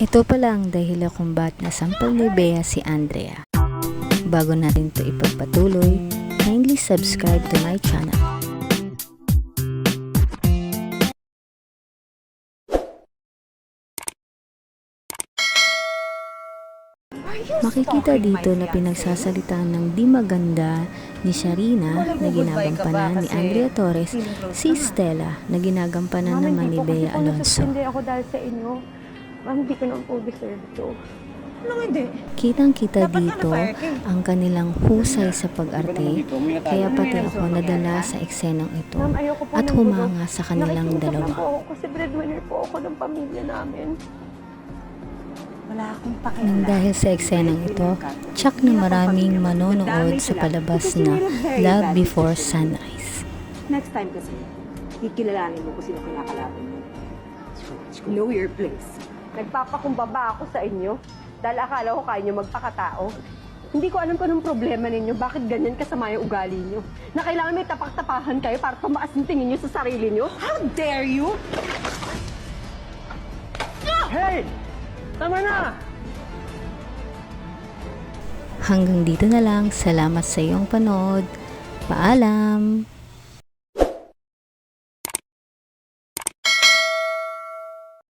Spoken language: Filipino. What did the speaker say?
Ito pala ang dahilan kung ba't nasampal ni Bea si Andrea. Bago natin ito ipagpatuloy, kindly subscribe to my channel. Makikita dito na pinagsasalitaan ng di maganda ni Sharina na ginagampanan ni Andrea Torres si Stella na ginagampanan naman ni Bea Alonso. Hindi ako dahil sa inyo. Ma'am, hindi ko naman po deserve to. Kitang-kita Dapat nga dito ang kanilang husay sa pag-arte, kaya pati ako nadala sa eksenang ito Ma'am, ayoko po at ng humanga sa kanilang dalawa. po ako kasi breadwinner po ako ng pamilya namin. Wala akong Nang pakialam. dahil sa eksenang ito, tsak na maraming manonood sa palabas na Love Before Sunrise. Next time kasi, kikilalanin mo kung sino kinakalaban mo. Know your place. Nagpapakumbaba ako sa inyo dahil akala ko kaya nyo magpakatao. Hindi ko alam kung anong problema ninyo. Bakit ganyan kasama yung ugali nyo? Na kailangan may tapak-tapahan kayo para tumaas yung tingin nyo sa sarili nyo? How dare you? Hey! Tama na! Hanggang dito na lang. Salamat sa iyong panood. Paalam!